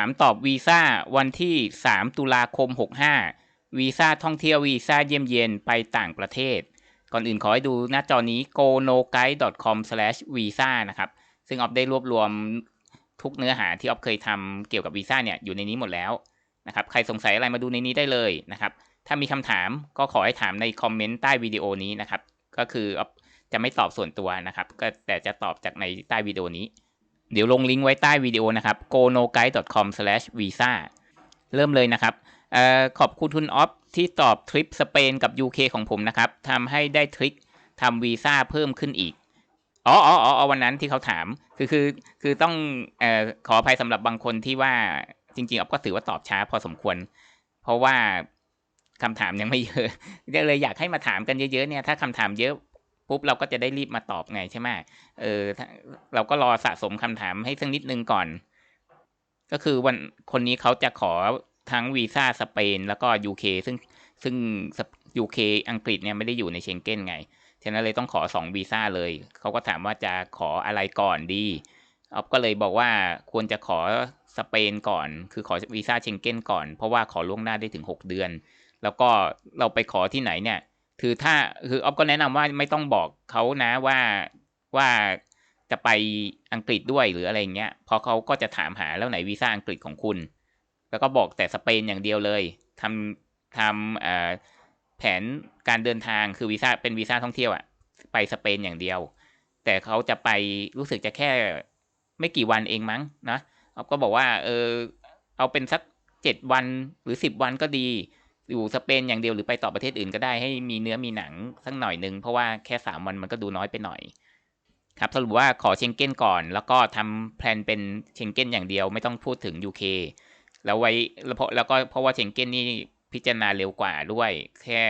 ามตอบวีซ่าวันที่ 3 ตุลาคม 65 วีซ่าท่องเที่ยววีซ่าเยี่ยมเยียนไปต่างประเทศ ก่อนอื่นขอให้ดูหน้าจอนี้ gonoguide.com/visa นะครับ ซึ่งออฟได้รวบรวมทุกเนื้อหาที่ออฟเคยทำเกี่ยวกับวีซ่าเนี่ยอยู่ในนี้หมดแล้วนะครับ ใครสงสัยอะไรมาดูในนี้ได้เลยนะครับ ถ้ามีคำถามก็ขอให้ถามในคอมเมนต์ใต้วิดีโอนี้นะครับ ก็คือออฟจะไม่ตอบส่วนตัวนะครับ ก็แต่จะตอบจากในใต้วิดีโอนี้ เดี๋ยวลงลิงก์ไว้ใต้วิดีโอนะครับ gonoguide.com/visa เริ่มเลยนะครับออขอบคุณคุณออฟที่ตอบทริปสเปนกับ UK ของผมนะครับทำให้ได้ทริคทำวีซ่าเพิ่มขึ้นอีกอ๋ออ๋ออ๋อวันนั้นที่เขาถาม คือคือคือต้องออขออภัยสำหรับบางคนที่ว่าจริงๆออฟก็ถือว่าตอบช้าพอสมควร เพราะว่าคำถามยังไม่เยอะเลยอยากให้มาถามกันเยอะๆเนี่ยถ้าคำถามเยอะ ปุ๊บเราก็จะได้รีบมาตอบไงใช่ไหมเออเราก็รอสะสมคำถามให้สักนิดนึงก่อน ก็คือวันคนนี้เขาจะขอทั้งวีซ่าสเปนแล้วก็ UK ซึ่งซึ่ง UK อังกฤษเนี่ยไม่ได้อยู่ในเชงเก้นไง ฉะนั้นเลยต้องขอสองวีซ่าเลย เขาก็ถามว่าจะขออะไรก่อนดีออฟก็เลยบอกว่าควรจะขอสเปนก่อน คือขอวีซ่าเชงเก้นก่อน เพราะว่าขอล่วงหน้าได้ถึง 6 เดือน แล้วก็เราไปขอที่ไหนเนี่ย คือถ้าคือออฟก็แนะนำว่าไม่ต้องบอกเขานะว่าว่าจะไปอังกฤษด้วยหรืออะไรเงี้ยเพราะเขาก็จะถามหาแล้วไหนวีซ่าอังกฤษของคุณ แล้วก็บอกแต่สเปนอย่างเดียวเลยทำทำแผนการเดินทางคือวีซ่าเป็นวีซ่าท่องเที่ยวอะไปสเปนอย่างเดียว แต่เขาจะไปรู้สึกจะแค่ไม่กี่วันเองมั้งนะออฟก็บอกว่าเออเอาเป็นสักเจ็ดวันหรือสิบวันก็ดี อยู่สเปนอย่างเดียวหรือไปต่อประเทศอื่นก็ได้ให้มีเนื้อมีหนังสักหน่อยนึง เพราะว่าแค่สามวันมันก็ดูน้อยไปหน่อย ครับสรุปว่าขอเชงเก้นก่อน แล้วก็ทำแพลนเป็นเชงเก้นอย่างเดียวไม่ต้องพูดถึง UK แล้วไว้แล้วเพราะแล้วก็เพราะว่าเชงเก้นนี่พิจารณาเร็วกว่าด้วย แค่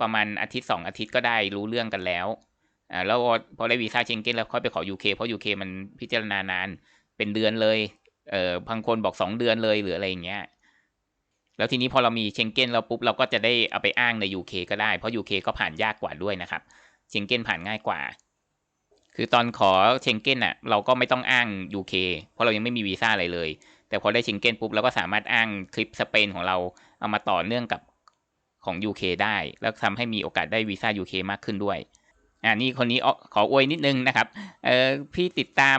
ประมาณอาทิตย์สองอาทิตย์ก็ได้รู้เรื่องกันแล้วอ่าแล้วพอได้วีซ่าเชงเก้นแล้วค่อยไปขอ UK เพราะ UK มันพิจารณานานเป็นเดือนเลยเออบางคนบอกสองเดือนเลยหรืออะไรอย่างเงี้ย แล้วทีนี้พอเรามีเชงเก้นเราปุ๊บเราก็จะได้เอาไปอ้างใน UK ก็ได้ เพราะ UK ก็ผ่านยากกว่าด้วยนะครับเชงเก้นผ่านง่ายกว่า คือตอนขอเชงเก้นอะเราก็ไม่ต้องอ้าง UK เพราะเรายังไม่มีวีซ่าอะไรเลย แต่พอได้เชงเก้นปุ๊บเราก็สามารถอ้างคลิปสเปนของเราเอามาต่อเนื่องกับของ UK ได้ แล้วทำให้มีโอกาสได้วีซ่า UK มากขึ้นด้วย อ่านี่คนนี้ขออวยนิดนึงนะครับเออพี่ติดตาม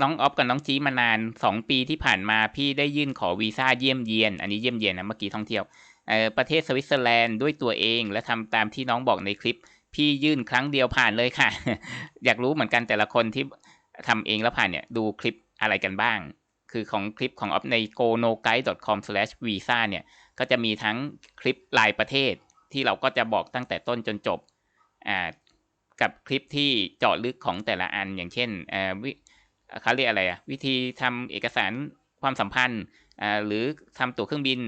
น้องออฟกับน้องจีมานานสองปีที่ผ่านมาพี่ได้ยื่นขอวีซ่าเยี่ยมเยียน อันนี้เยี่ยมเยียนนะเมื่อกี้ท่องเที่ยวเออประเทศสวิตเซอร์แลนด์ด้วยตัวเอง และทำตามที่น้องบอกในคลิป พี่ยื่นครั้งเดียวผ่านเลยค่ะ อยากรู้เหมือนกันแต่ละคนที่ทำเองแล้วผ่านเนี่ยดูคลิปอะไรกันบ้าง คือของคลิปของออฟใน gonoguide.com/visa เนี่ยก็จะมีทั้งคลิปรายประเทศที่เราก็จะบอกตั้งแต่ต้นจนจบอ่า กับคลิปที่เจาะลึกของแต่ละอันอย่างเช่นวิเขาเรียกอะไรอะวิธีทำเอกสารความสัมพันธ์หรือทำตั๋วเครื่องบิน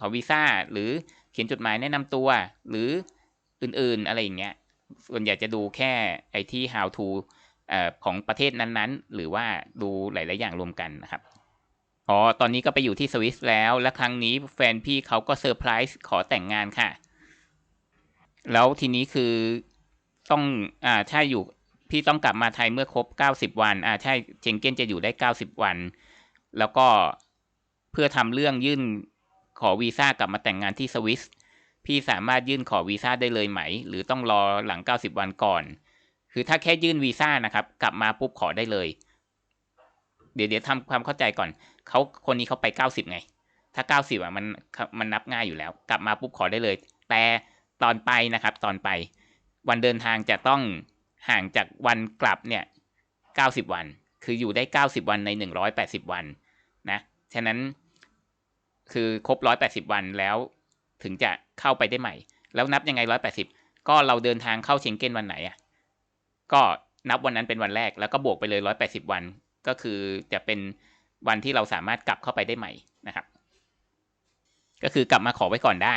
ขอวีซ่าหรือเขียนจดหมายแนะนำตัว หรืออื่นๆอะไรอย่างเงี้ยส่วนใหญ่จะดูแค่ไอที่ how to ของประเทศนั้นๆ หรือว่าดูหลาย ๆ อย่างรวมกันนะครับอ๋อตอนนี้ก็ไปอยู่ที่สวิสแล้ว และครั้งนี้แฟนพี่เขาก็เซอร์ไพรส์ขอแต่งงานค่ะ แล้วทีนี้คือ ต้องอ่าใช่อยู่ พี่ต้องกลับมาไทยเมื่อครบเก้าสิบวัน อ่า ใช่เชงเก้นจะอยู่ได้เก้าสิบวัน แล้วก็เพื่อทำเรื่องยื่นขอวีซ่ากลับมาแต่งงานที่สวิสพี่สามารถยื่นขอวีซ่าได้เลยไหม หรือต้องรอหลังเก้าสิบวันก่อน คือถ้าแค่ยื่นวีซ่านะครับ กลับมาปุ๊บขอได้เลย เดี๋ยวเดี๋ยวทำความเข้าใจก่อนเขาคนนี้เขาไปเก้าสิบไง ถ้าเก้าสิบอะมันมันนับง่ายอยู่แล้ว กลับมาปุ๊บขอได้เลย แต่ตอนไปนะครับ ตอนไป วันเดินทางจะต้องห่างจากวันกลับเนี่ยเก้าสิบวัน คืออยู่ได้เก้าสิบวันในหนึ่งร้อยแปดสิบวันนะ ฉะนั้นคือครบร้อยแปดสิบวันแล้วถึงจะเข้าไปได้ใหม่ แล้วนับยังไงร้อยแปดสิบก็เราเดินทางเข้าเชงเก้นวันไหนอะ ก็นับวันนั้นเป็นวันแรกแล้วก็บวกไปเลยร้อยแปดสิบวัน ก็คือจะเป็นวันที่เราสามารถกลับเข้าไปได้ใหม่นะครับ ก็คือกลับมาขอไว้ก่อนได้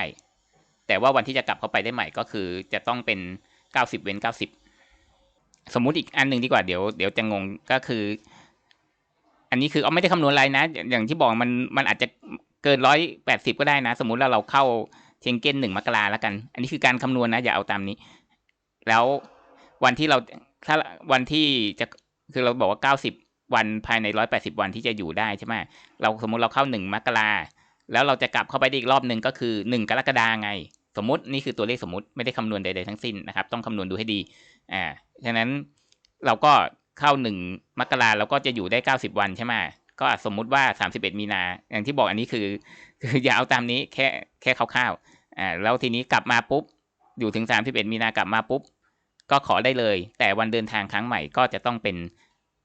แต่ว่าวันที่จะกลับเข้าไปได้ใหม่ก็คือจะต้องเป็น เก้าสิบเว้นเก้าสิบสมมุติอีกอันหนึ่งดีกว่าเดี๋ยวเดี๋ยวจะงงก็คือ อันนี้คือเอาไม่ได้คำนวณอะไรนะ อย่างที่บอกมันมันอาจจะเกินร้อยแปดสิบก็ได้นะ สมมุติเราเราเข้าเชงเก้นหนึ่งมกราแล้วกัน อันนี้คือการคำนวณนะ อย่าเอาตามนี้ แล้ววันที่เราถ้าวันที่จะคือเราบอกว่าเก้าสิบวันภายในร้อยแปดสิบวันที่จะอยู่ได้ใช่ไหมเราสมมุติเราเข้าหนึ่งมกราแล้วเราจะกลับเข้าไปอีกรอบหนึ่งก็คือหนึ่งกรกฎาไง สมมตินี่คือตัวเลขสมมติไม่ได้คำนวณใดๆทั้งสิ้นนะครับ ต้องคำนวณดูให้ดีอ่าฉะนั้นเราก็เข้าหนึ่งมกราเราก็จะอยู่ได้เก้าสิบวันใช่ไหมก็สมมุติว่าสามสิบเอ็ดมีนาอย่างที่บอกอันนี้คือ คืออย่าเอาตามนี้แค่แค่คร่าวๆอ่าแล้วทีนี้กลับมาปุ๊บอยู่ถึงสามสิบเอ็ดมีนากลับมาปุ๊บ ก็ขอได้เลย แต่วันเดินทางครั้งใหม่ก็จะต้องเป็น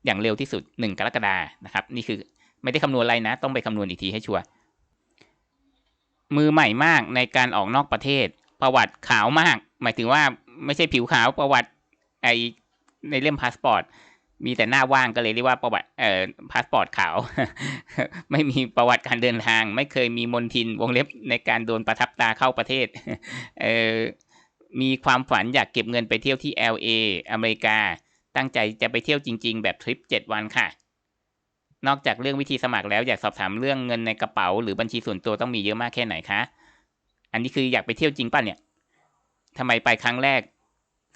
อย่างเร็วที่สุดหนึ่งกรกฎานะครับ นี่คือไม่ได้คำนวณอะไรนะ ต้องไปคำนวณอีกทีให้ชัวร์ มือใหม่มากในการออกนอกประเทศ ประวัติขาวมาก หมายถึงว่าไม่ใช่ผิวขาวประวัติไอในเล่มพาสปอร์ตมีแต่หน้าว่างก็เลยเรียกว่าประวัติเอ่อพาสปอร์ตขาว ไม่มีประวัติการเดินทาง ไม่เคยมีมนทินวงเล็บในการโดนประทับตาเข้าประเทศเอ่อมีความฝันอยากเก็บเงินไปเที่ยวที่ LA อเมริกา ตั้งใจจะไปเที่ยวจริง ๆ แบบทริป 7 วันค่ะ นอกจากเรื่องวิธีสมัครแล้วอยากสอบถามเรื่องเงินในกระเป๋า หรือบัญชีส่วนตัวต้องมีเยอะมากแค่ไหนคะ อันนี้คืออยากไปเที่ยวจริงป่ะเนี่ยทำไมไปครั้งแรก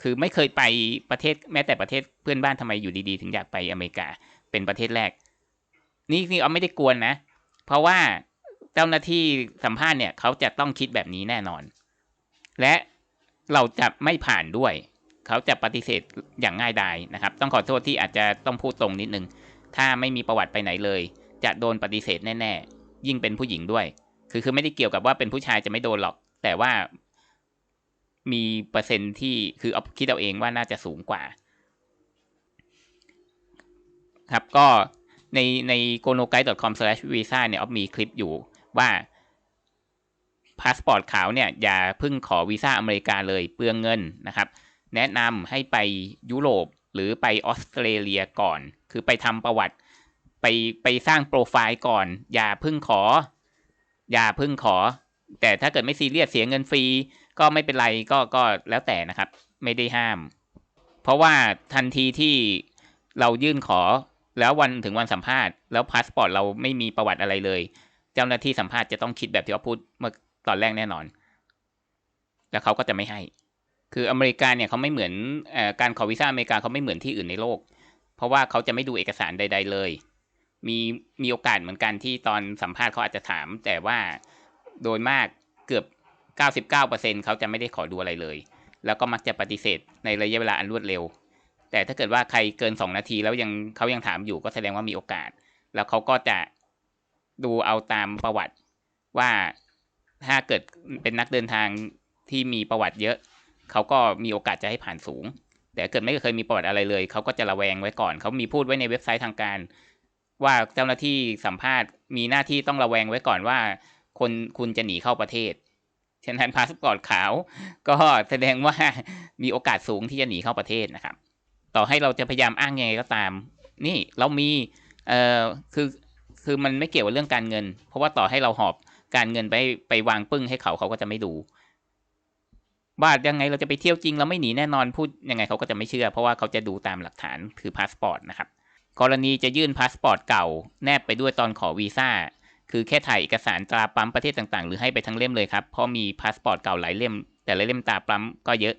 คือไม่เคยไปประเทศแม้แต่ประเทศเพื่อนบ้านทำไมอยู่ดีๆ ถึงอยากไปอเมริกาเป็นประเทศแรก นี่นี่เอาไม่ได้กวนนะ เพราะว่าเจ้าหน้าที่สัมภาษณ์เนี่ยเขาจะต้องคิดแบบนี้แน่นอน และเราจะไม่ผ่านด้วย เขาจะปฏิเสธอย่างง่ายดายนะครับ ต้องขอโทษที่อาจจะต้องพูดตรงนิดนึง ถ้าไม่มีประวัติไปไหนเลย จะโดนปฏิเสธแน่ๆ ยิ่งเป็นผู้หญิงด้วย คือคือไม่ได้เกี่ยวกับว่าเป็นผู้ชายจะไม่โดนหรอก แต่ว่ามีเปอร์เซ็นต์ที่คือเอาคิดเอาเองว่าน่าจะสูงกว่า ครับก็ในใน g o n o g u i d e c o m v i s a เนี่ยออฟมีคลิปอยู่ว่าพาสปอร์ตขาวเนี่ยอย่าพิ่งขอวีซ่าอเมริกาเลยเปลืองเงินนะครับ แนะนำให้ไปยุโรป หรือไปออสเตรเลียก่อน คือไปทำประวัติ ไปไปสร้างโปรไฟล์ก่อน อย่าเพิ่งขอ อย่าเพิ่งขอ แต่ถ้าเกิดไม่ซีเรียสเสียเงินฟรี ก็ไม่เป็นไรก็ก็แล้วแต่นะครับ ไม่ได้ห้าม เพราะว่าทันทีที่เรายื่นขอแล้ววันถึงวันสัมภาษณ์แล้วพาสปอร์ตเราไม่มีประวัติอะไรเลย เจ้าหน้าที่สัมภาษณ์จะต้องคิดแบบที่เขาพูดเมื่อตอนแรกแน่นอน แล้วเขาก็จะไม่ให้ คืออเมริกาเนี่ยเขาไม่เหมือนอการขอวีซ่าอเมริกาเขาไม่เหมือนที่อื่นในโลก เพราะว่าเขาจะไม่ดูเอกสารใด ๆ เลย มีมีโอกาสเหมือนกันที่ตอนสัมภาษณ์เขาอาจจะถาม แต่ว่าโดยมากเกือบ 99%เขาจะไม่ได้ขอดูอะไรเลย แล้วก็มักจะปฏิเสธในระยะเวลาอันรวดเร็ว แต่ถ้าเกิดว่าใครเกิน 2 นาทีแล้วยังเขายังถามอยู่ก็แสดงว่ามีโอกาส แล้วเขาก็จะดูเอาตามประวัติว่าถ้าเกิดเป็นนักเดินทางที่มีประวัติเยอะ เขาก็มีโอกาสจะให้ผ่านสูง แต่เกิดไม่เคยมีประวัติอะไรเลย เขาก็จะระแวงไว้ก่อน เขามีพูดไว้ในเว็บไซต์ทางการ ว่าเจ้าหน้าที่สัมภาษณ์มีหน้าที่ต้องระแวงไว้ก่อนว่า คนคุณจะหนีเข้าประเทศฉะนั้นพาสปอร์ตขาว ก็แสดงว่ามีโอกาสสูงที่จะหนีเข้าประเทศนะครับ ต่อให้เราจะพยายามอ้างยังไงก็ตาม นี่เรามีเอ่อคือคือมันไม่เกี่ยวกับเรื่องการเงิน เพราะว่าต่อให้เราหอบการเงินไปไปวางปึ้งให้เขาเขาก็จะไม่ดู ว่ายังไงเราจะไปเที่ยวจริงเราไม่หนีแน่นอนพูดยังไงเขาก็จะไม่เชื่อ เพราะว่าเขาจะดูตามหลักฐานคือพาสปอร์ตนะครับกรณีจะยื่นพาสปอร์ตเก่า แนบไปด้วยตอนขอวีซ่าคือแค่ถ่ายเอกสารตราปั๊มประเทศต่างๆ หรือให้ไปทั้งเล่มเลยครับเพราะมีพาสปอร์ตเก่าหลายเล่ม แต่ละเล่มตราปั๊มก็เยอะ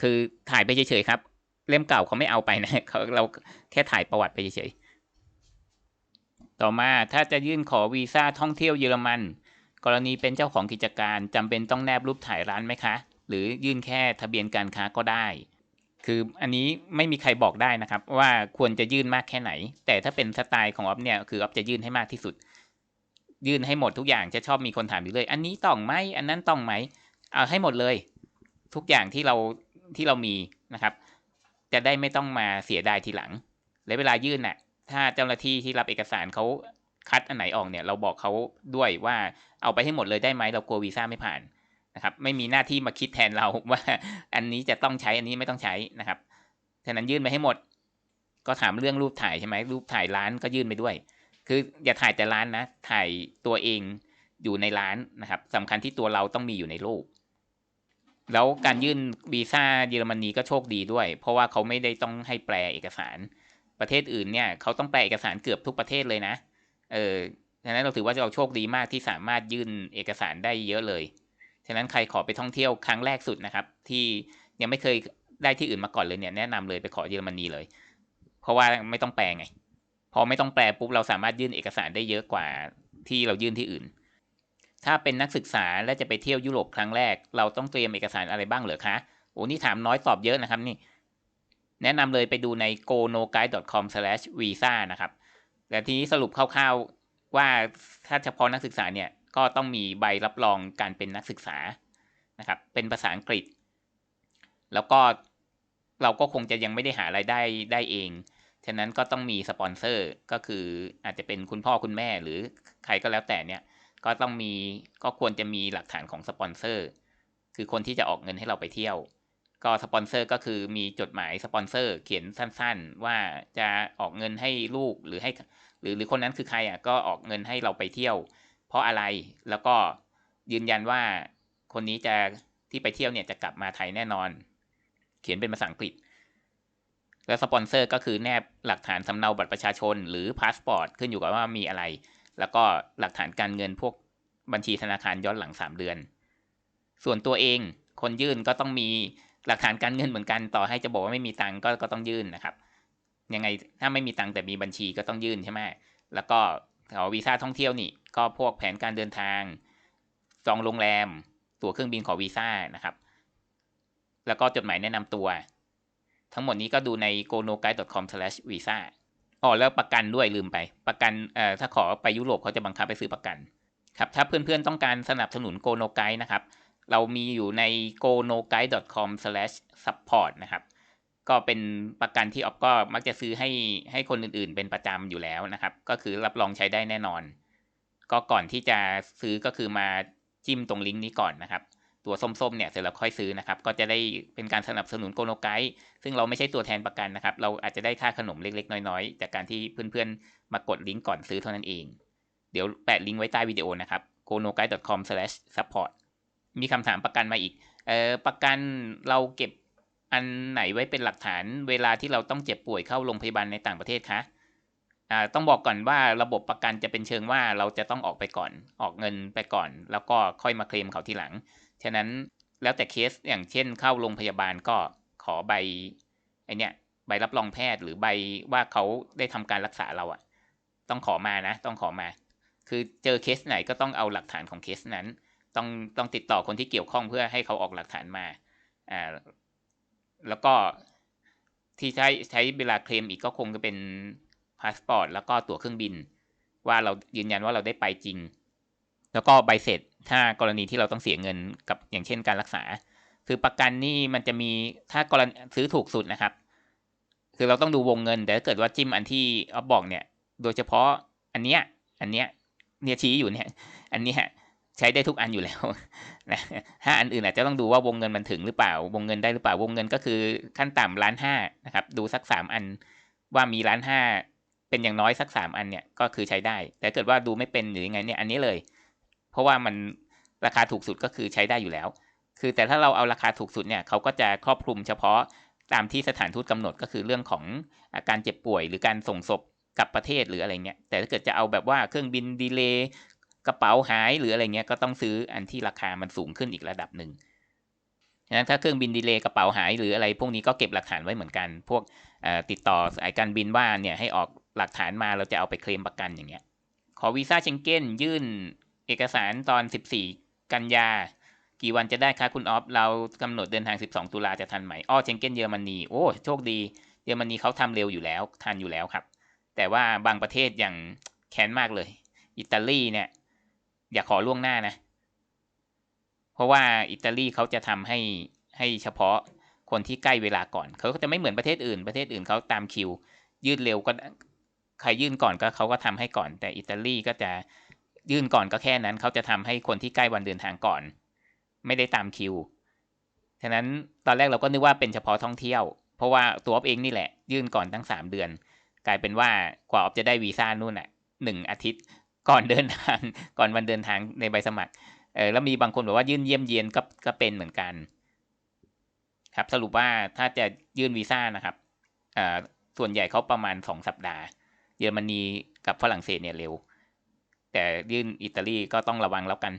คือถ่ายไปเฉยๆครับ เล่มเก่าเขาไม่เอาไปนะเขาเราแค่ถ่ายประวัติไปเฉยๆต่อมาถ้าจะยื่นขอวีซ่าท่องเที่ยวเยอรมัน กรณีเป็นเจ้าของกิจการจำเป็นต้องแนบรูปถ่ายร้านไหมคะ หรือยื่นแค่ทะเบียนการค้าก็ได้ คืออันนี้ไม่มีใครบอกได้นะครับ ว่าควรจะยื่นมากแค่ไหน แต่ถ้าเป็นสไตล์ของออฟเนี่ยคือออฟจะยื่นให้มากที่สุด ยื่นให้หมดทุกอย่างจะชอบมีคนถามอยู่เลย อันนี้ต้องไหมอันนั้นต้องไหมเอาให้หมดเลย ทุกอย่างที่เราที่เรามีนะครับ จะได้ไม่ต้องมาเสียดายทีหลัง และเวลายื่นน่ะ ถ้าเจ้าหน้าที่ที่รับเอกสารเขาคัดอันไหนออกเนี่ย เราบอกเขาด้วยว่าเอาไปให้หมดเลยได้ไหมเรากลัววีซ่าไม่ผ่าน นะครับไม่มีหน้าที่มาคิดแทนเราว่าอันนี้จะต้องใช้อันนี้ไม่ต้องใช้นะครับฉะนั้นยื่นไปให้หมด ก็ถามเรื่องรูปถ่ายใช่ไหมรูปถ่ายร้านก็ยื่นไปด้วย คืออย่าถ่ายแต่ร้านนะ ถ่ายตัวเองอยู่ในร้านนะครับสำคัญที่ตัวเราต้องมีอยู่ในรูป แล้วการยื่นวีซ่าเยอรมนีก็โชคดีด้วย เพราะว่าเขาไม่ได้ต้องให้แปลเอกสาร ประเทศอื่นเนี่ยเขาต้องแปลเอกสารเกือบทุกประเทศเลยนะ เออฉะนั้นเราถือว่าเราโชคดีมากที่สามารถยื่นเอกสารได้เยอะเลย ฉะนั้นใครขอไปท่องเที่ยวครั้งแรกสุดนะครับ ที่ยังไม่เคยได้ที่อื่นมาก่อนเลยเนี่ยแนะนำเลยไปขอเยอรมนีเลย เพราะว่าไม่ต้องแปลไง พอไม่ต้องแปลปุ๊บเราสามารถยื่นเอกสารได้เยอะกว่าที่เรายื่นที่อื่น ถ้าเป็นนักศึกษาและจะไปเที่ยวยุโรปครั้งแรก เราต้องเตรียมเอกสารอะไรบ้างเหรอคะโอ้นี่ถามน้อยตอบเยอะนะครับนี่ แนะนำเลยไปดูใน gonoguide.com/visa นะครับแต่ทีนี้สรุปคร่าวๆว่าถ้าเฉพาะนักศึกษาเนี่ย ก็ต้องมีใบรับรองการเป็นนักศึกษานะครับ เป็นภาษาอังกฤษ แล้วก็เราก็คงจะยังไม่ได้หารายได้ได้เอง ฉะนั้นก็ต้องมีสปอนเซอร์ ก็คืออาจจะเป็นคุณพ่อคุณแม่หรือใครก็แล้วแต่เนี่ย ก็ต้องมี ก็ควรจะมีหลักฐานของสปอนเซอร์ คือคนที่จะออกเงินให้เราไปเที่ยว ก็สปอนเซอร์ก็คือมีจดหมายสปอนเซอร์เขียนสั้นๆ ว่าจะออกเงินให้ลูกหรือให้ หรือหรือคนนั้นคือใครอะ ก็ออกเงินให้เราไปเที่ยว เพราะอะไรแล้วก็ยืนยันว่าคนนี้จะที่ไปเที่ยวเนี่ยจะกลับมาไทยแน่นอน เขียนเป็นภาษาอังกฤษ แล้วสปอนเซอร์ก็คือแนบหลักฐานสำเนาบัตรประชาชน หรือพาสปอร์ตขึ้นอยู่กับว่ามีอะไร แล้วก็หลักฐานการเงินพวกบัญชีธนาคารย้อนหลังสามเดือน ส่วนตัวเองคนยื่นก็ต้องมีหลักฐานการเงินเหมือนกันต่อให้จะบอกว่าไม่มีตังก็ก็ต้องยื่นนะครับ ยังไงถ้าไม่มีตังแต่มีบัญชีก็ต้องยื่นใช่ไหมแล้วก็ขอวีซ่าท่องเที่ยวนี่ ก็พวกแผนการเดินทาง จองโรงแรม ตั๋วเครื่องบินขอวีซ่านะครับ แล้วก็จดหมายแนะนำตัว ทั้งหมดนี้ก็ดูใน gonoguide.com/visa อ๋อแล้วประกันด้วยลืมไป ประกันเอ่อถ้าขอไปยุโรปเขาจะบังคับไปซื้อประกันครับถ้าเพื่อนๆต้องการสนับสนุน Gono Guide นะครับเรามีอยู่ใน gonoguide.com/support นะครับก็เป็นประกันที่ออฟก็มักจะซื้อให้ให้คนอื่นๆ เป็นประจำอยู่แล้วนะครับ ก็คือรับรองใช้ได้แน่นอน ก็ก่อนที่จะซื้อก็คือมาจิ้มตรงลิงก์นี้ก่อนนะครับตัวส้มๆเนี่ยเสร็จแล้วค่อยซื้อนะครับ ก็จะได้เป็นการสนับสนุนโกโนไกด์ซึ่งเราไม่ใช่ตัวแทนประกันนะครับ เราอาจจะได้ค่าขนมเล็ก ๆ น้อยๆ จากการที่เพื่อนๆ มากดลิงก์ก่อนซื้อเท่านั้นเอง เดี๋ยวแปะลิงก์ไว้ใต้วิดีโอนะครับ gonoguide.com/support มีคำถามประกันมาอีกเอ่อประกันเราเก็บอันไหนไว้เป็นหลักฐานเวลาที่เราต้องเจ็บป่วยเข้าโรงพยาบาลในต่างประเทศคะ ต้องบอกก่อนว่าระบบประกันจะเป็นเชิงว่าเราจะต้องออกไปก่อน ออกเงินไปก่อน แล้วก็ค่อยมาเคลมเขาทีหลัง ฉะนั้นแล้วแต่เคสอย่างเช่นเข้าโรงพยาบาลก็ขอใบไอเนี้ยใบรับรองแพทย์หรือใบว่าเขาได้ทำการรักษาเราอะต้องขอมานะ ต้องขอมา คือเจอเคสไหนก็ต้องเอาหลักฐานของเคสนั้น ต้องต้องติดต่อคนที่เกี่ยวข้องเพื่อให้เขาออกหลักฐานมาอ่าแล้วก็ที่ใช้ใช้เวลาเคลมอีกก็คงจะเป็น พาสปอร์ตแล้วก็ตั๋วเครื่องบิน ว่าเรายืนยันว่าเราได้ไปจริง แล้วก็ใบเสร็จถ้ากรณีที่เราต้องเสียเงินกับอย่างเช่นการรักษา คือประกันนี่มันจะมีถ้ากรณีซื้อถูกสุดนะครับ คือเราต้องดูวงเงิน แต่ถ้าเกิดว่าจิ้มอันที่ออฟบอกเนี่ย โดยเฉพาะอันเนี้ยอันเนี้ยเนี่ยชี้อยู่เนี่ย อันเนี้ยใช้ได้ทุกอันอยู่แล้วนะถ้าอันอื่นอาจจะต้องดูว่าวงเงินมันถึงหรือเปล่า วงเงินได้หรือเปล่า วงเงินก็คือขั้นต่ำล้านห้านะครับ ดูสักสามอันว่ามีล้านห้า เป็นอย่างน้อยสักสามอันเนี่ยก็คือใช้ได้ แต่เกิดว่าดูไม่เป็นหรือยังไงเนี่ยอันนี้เลย เพราะว่ามันราคาถูกสุดก็คือใช้ได้อยู่แล้ว คือแต่ถ้าเราเอาราคาถูกสุดเนี่ยเขาก็จะครอบคลุมเฉพาะตามที่สถานทูตกำหนดก็คือเรื่องของอาการเจ็บป่วย หรือการส่งศพกลับประเทศหรืออะไรเงี้ย แต่ถ้าเกิดจะเอาแบบว่าเครื่องบินดีเลย์กระเป๋าหายหรืออะไรเงี้ยก็ต้องซื้ออันที่ราคามันสูงขึ้นอีกระดับหนึ่งฉะนั้นถ้าเครื่องบินดีเลย์กระเป๋าหายหรืออะไร พวกนี้ก็เก็บหลักฐานไว้เหมือนกัน พวกติดต่อสายการบินว่าเนี่ยให้ออก หลักฐานมาเราจะเอาไปเคลมประกันอย่างเงี้ย ขอวีซ่าเชงเก้นยื่นเอกสารตอน 14 กันยา กี่วันจะได้คะคุณออฟ เรากำหนดเดินทาง 12 ตุลาจะทันไหมอ้อเชงเก้นเยอรมนี โอ้โชคดี เยอรมนีเขาทำเร็วอยู่แล้ว ทันอยู่แล้วครับ แต่ว่าบางประเทศอย่างแค้นมากเลย อิตาลีเนี่ย อย่าขอล่วงหน้านะ เพราะว่าอิตาลีเขาจะทำให้ให้เฉพาะคนที่ใกล้เวลาก่อน เขาจะไม่เหมือนประเทศอื่น ประเทศอื่นเขาตามคิว ยืดเร็วก็ ใครยื่นก่อนก็เขาก็ทำให้ก่อน แต่อิตาลีก็จะยื่นก่อนก็แค่นั้น เขาจะทำให้คนที่ใกล้วันเดินทางก่อน ไม่ได้ตามคิวฉะนั้นตอนแรกเราก็นึกว่าเป็นเฉพาะท่องเที่ยว เพราะว่าตัวออฟเองนี่แหละ ยื่นก่อนตั้งสามเดือน กลายเป็นว่ากว่าออฟจะได้วีซ่านู่นน่ะหนึ่งอาทิตย์ก่อนเดินทางก่อนวันเดินทางในใบสมัครเออแล้วมีบางคนบอกว่ายื่นเยี่ยมเยียนก็ก็เป็นเหมือนกัน ครับสรุปว่าถ้าจะยื่นวีซ่านะครับอ่าส่วนใหญ่เขาประมาณสองสัปดาห์ เยอรมนีกับฝรั่งเศสเนี่ยเร็ว แต่ยื่นอิตาลีก็ต้องระวังแล้วกัน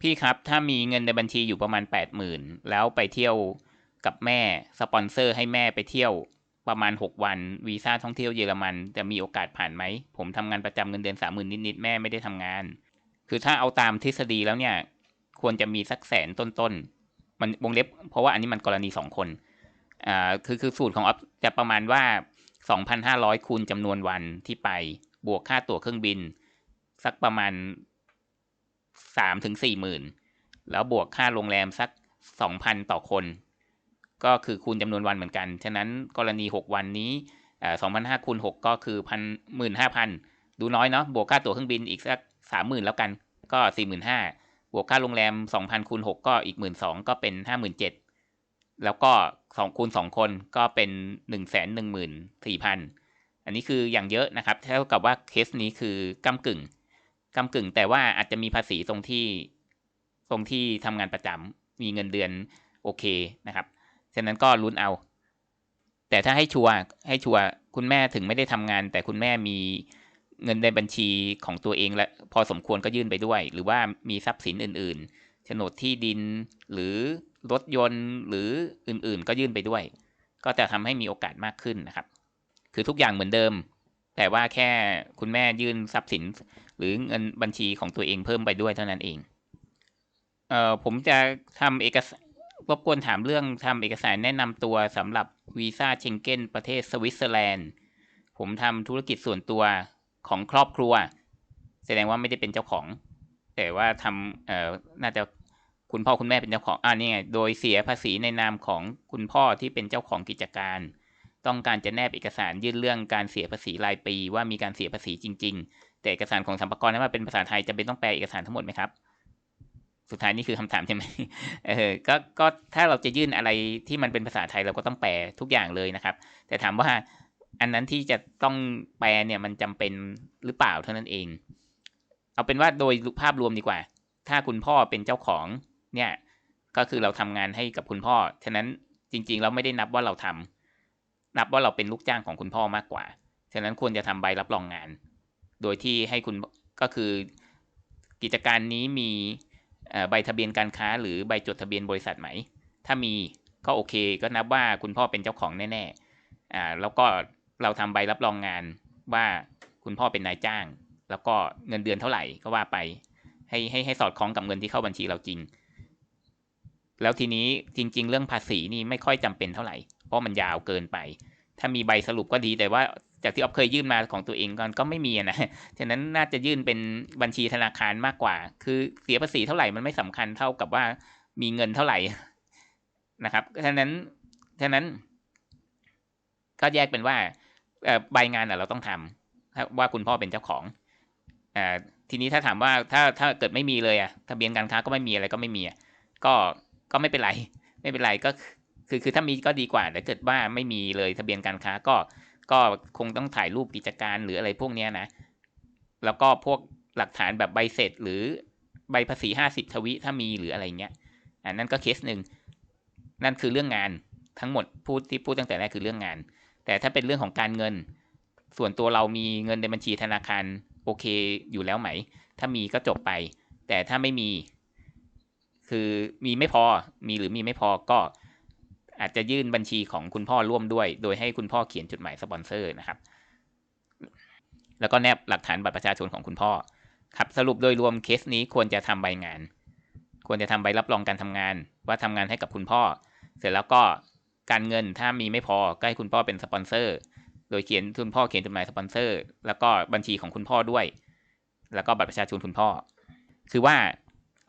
พี่ครับถ้ามีเงินในบัญชีอยู่ประมาณแปดหมื่นแล้วไปเที่ยวกับแม่สปอนเซอร์ให้แม่ไปเที่ยวประมาณหกวันวีซ่าท่องเที่ยวเยอรมันจะมีโอกาสผ่านไหม ผมทำงานประจำเงินเดือนสามหมื่นนิดๆแม่ไม่ได้ทำงาน คือถ้าเอาตามทฤษฎีแล้วเนี่ย ควรจะมีสักแสนต้นๆมันวงเล็บ เพราะว่าอันนี้มันกรณีสองคนอ่าคือคือสูตรของออฟจะประมาณว่า สองพันห้าร้อยคูณจำนวนวันที่ไปบวกค่าตั๋วเครื่องบิน สักประมาณสามถึงสี่หมื่นแล้วบวกค่าโรงแรมสักสองพันต่อคน ก็คือคูณจำนวนวันเหมือนกัน ฉะนั้นกรณีหกวันนี้สองพันห้าคูณหกก็คือพันหมื่นห้าพันดูน้อยเนาะบวกค่าตั๋วเครื่องบินอีกสักสามหมื่นแล้วกันก็สี่หมื่นห้าบวกค่าโรงแรมสองพันคูณหกก็อีกหมื่นสองก็เป็นห้าหมื่นเจ็ด แล้วก็สองคูณสองคนก็เป็นหนึ่งแสนหนึ่งหมื่นสี่พันอันนี้คืออย่างเยอะนะครับเท่ากับว่าเคสนี้คือกำกึ่งกำกึ่ง แต่ว่าอาจจะมีภาษีตรงที่ตรงที่ทำงานประจำมีเงินเดือนโอเคนะครับฉะนั้นก็ลุ้นเอา แต่ถ้าให้ชัวร์ให้ชัวร์คุณแม่ถึงไม่ได้ทำงาน แต่คุณแม่มีเงินในบัญชีของตัวเองและพอสมควรก็ยื่นไปด้วย หรือว่ามีทรัพย์สินอื่น ๆ โฉนดที่ดินหรือ รถยนต์หรืออื่นๆ ก็ยื่นไปด้วย ก็จะทำให้มีโอกาสมากขึ้นนะครับ คือทุกอย่างเหมือนเดิม แต่ว่าแค่คุณแม่ยื่นทรัพย์สิน หรือเงินบัญชีของตัวเองเพิ่มไปด้วยเท่านั้นเองเอ่อผมจะทำเอกสารรบกวนถามเรื่องทำเอกสารแนะนำตัวสำหรับวีซ่าเชงเก้นประเทศสวิตเซอร์แลนด์ ผมทำธุรกิจส่วนตัวของครอบครัว แสดงว่าไม่ได้เป็นเจ้าของ แต่ว่าทำเอ่อน่าจะ คุณพ่อคุณแม่เป็นเจ้าของอ่านี่ไงโดยเสียภาษีในนามของคุณพ่อที่เป็นเจ้าของกิจการ ต้องการจะแนบเอกสารยื่นเรื่องการเสียภาษีรายปี ว่ามีการเสียภาษีจริง ๆ แต่เอกสารของสัมภารนั้นมาเป็นภาษาไทยจะเป็นต้องแปลเอกสารทั้งหมดไหมครับ สุดท้ายนี่คือคำถามใช่ไหมเออก็ก็ถ้าเราจะยื่นอะไรที่มันเป็นภาษาไทยเราก็ต้องแปลทุกอย่างเลยนะครับ แต่ถามว่าอันนั้นที่จะต้องแปลเนี่ยมันจำเป็นหรือเปล่าเท่านั้นเอง เอาเป็นว่าโดยภาพรวมดีกว่า ถ้าคุณพ่อเป็นเจ้าของ เนี่ยก็คือเราทำงานให้กับคุณพ่อ ฉะนั้นจริงๆเราไม่ได้นับว่าเราทำนับว่าเราเป็นลูกจ้างของคุณพ่อมากกว่า ฉะนั้นควรจะทำใบรับรองงาน โดยที่ให้คุณก็คือกิจการนี้มีใบทะเบียนการค้า หรือใบจดทะเบียนบริษัทไหม ถ้ามีก็โอเค ก็นับว่าคุณพ่อเป็นเจ้าของแน่ๆอ่าแล้วก็เราทำใบรับรองงานว่าคุณพ่อเป็นนายจ้าง แล้วก็เงินเดือนเท่าไหร่ก็ว่าไป ให้ให้ให้สอดคล้องกับเงินที่เข้าบัญชีเราจริง แล้วทีนี้จริง ๆ เรื่องภาษีนี่ไม่ค่อยจำเป็นเท่าไหร่ เพราะมันยาวเกินไป ถ้ามีใบสรุปก็ดีแต่ว่าจากที่ออฟเคยยื่นมาของตัวเองก่อนก็ไม่มีนะ ฉะนั้นน่าจะยื่นเป็นบัญชีธนาคารมากกว่า คือเสียภาษีเท่าไหร่มันไม่สำคัญเท่ากับว่ามีเงินเท่าไหร่นะครับ ฉะนั้น ฉะนั้น ก็แยกเป็นว่าใบงานเราต้องทำว่าคุณพ่อเป็นเจ้าของอทีนี้ถ้าถามว่าถ้าถ้าเกิดไม่มีเลยอะทะเบียนการค้าก็ไม่มีอะไรก็ไม่มีก็ ก็ไม่เป็นไร ไม่เป็นไรก็คือคือถ้ามีก็ดีกว่าแต่เกิดว่าไม่มีเลยทะเบียนการค้าก็ก็คงต้องถ่ายรูปกิจการหรืออะไรพวกนี้นะ แล้วก็พวกหลักฐานแบบใบเสร็จหรือใบภาษีห้าสิบทวิถ้ามีหรืออะไรเงี้ยอันนั้นก็เคสหนึ่งนั่นคือเรื่องงานทั้งหมดพูดที่พูดตั้งแต่แรกคือเรื่องงาน แต่ถ้าเป็นเรื่องของการเงิน ส่วนตัวเรามีเงินในบัญชีธนาคารโอเคอยู่แล้วไหม ถ้ามีก็จบไป แต่ถ้าไม่มี คือมีไม่พอมีหรือมีไม่พอก็อาจจะยื่นบัญชีของคุณพ่อร่วมด้วย โดยให้คุณพ่อเขียนจดหมายสปอนเซอร์นะครับ แล้วก็แนบหลักฐานบัตรประชาชนของคุณพ่อ ครับ สรุปโดยรวมเคสนี้ควรจะทำใบงาน ควรจะทำใบรับรองการทำงาน ว่าทำงานให้กับคุณพ่อ เสร็จแล้วก็การเงินถ้ามีไม่พอก็ให้คุณพ่อเป็นสปอนเซอร์ โดยเขียนคุณพ่อเขียนจดหมายสปอนเซอร์ แล้วก็บัญชีของคุณพ่อด้วย แล้วก็บัตรประชาชนคุณพ่อ คือว่า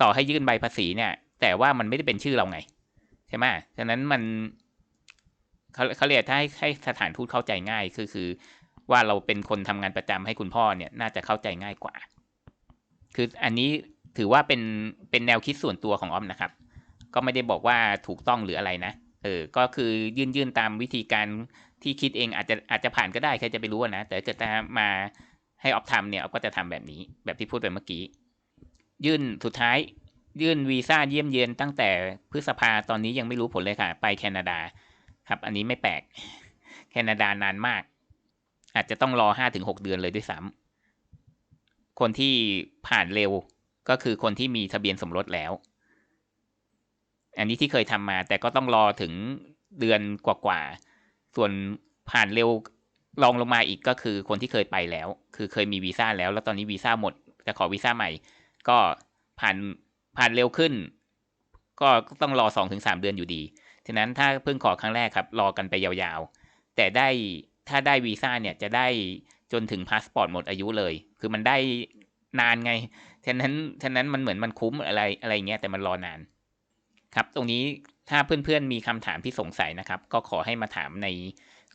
ต่อให้ยื่นใบภาษีเนี่ย แต่ว่ามันไม่ได้เป็นชื่อเราไง ใช่ไหมฉะนั้นมันเขาเขาเรียกถ้าให้ให้สถานทูตเข้าใจง่ายคือคือว่าเราเป็นคนทำงานประจำให้คุณพ่อเนี่ยน่าจะเข้าใจง่ายกว่า คืออันนี้ถือว่าเป็นเป็นแนวคิดส่วนตัวของอ้อมนะครับ ก็ไม่ได้บอกว่าถูกต้องหรืออะไรนะเออก็คือยื่นยื่นตามวิธีการที่คิดเองอาจจะอาจจะผ่านก็ได้ใครจะไปรู้นะแต่เกิดมาให้ออฟทำเนี่ยออฟก็จะทำแบบนี้แบบที่พูดไปเมื่อกี้ ยื่นสุดท้าย ยื่นวีซ่าเยี่ยมเยียนตั้งแต่พฤษภาตอนนี้ยังไม่รู้ผลเลยค่ะ ไปแคนาดาครับ อันนี้ไม่แปลก แคนาดานานมาก อาจจะต้องรอห้าถึงหกเดือนเลยด้วยซ้ำคนที่ผ่านเร็วก็คือคนที่มีทะเบียนสมรสแล้ว อันนี้ที่เคยทำมา แต่ก็ต้องรอถึงเดือนกว่าๆส่วนผ่านเร็วลองลงมาอีกก็คือคนที่เคยไปแล้ว คือเคยมีวีซ่าแล้ว แล้วตอนนี้วีซ่าหมดจะขอวีซ่าใหม่ ก็ผ่านผ่านเร็วขึ้น ก็ต้องรอสองถึงสามเดือนอยู่ดีฉะนั้นถ้าเพิ่งขอครั้งแรกครับ รอกันไปยาวๆ แต่ได้ถ้าได้วีซ่าเนี่ยจะได้จนถึงพาสปอร์ตหมดอายุเลย คือมันได้นานไง ฉะนั้นฉะนั้นมันเหมือนมันคุ้มอะไรอะไรเงี้ยแต่มันรอนาน ครับ ตรงนี้ถ้าเพื่อนๆมีคำถามที่สงสัยนะครับ ก็ขอให้มาถามใน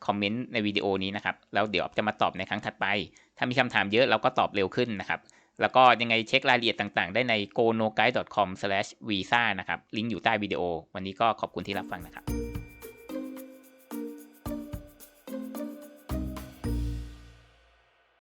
คอมเมนต์ในวิดีโอนี้นะครับ แล้วเดี๋ยวจะมาตอบในครั้งถัดไป ถ้ามีคำถามเยอะเราก็ตอบเร็วขึ้นนะครับ แล้วก็ยังไงเช็ครายละเอียดต่างๆ ได้ใน go no guide com visa นะครับ ลิงก์อยู่ใต้วิดีโอ วันนี้ก็ขอบคุณที่รับฟังนะครับ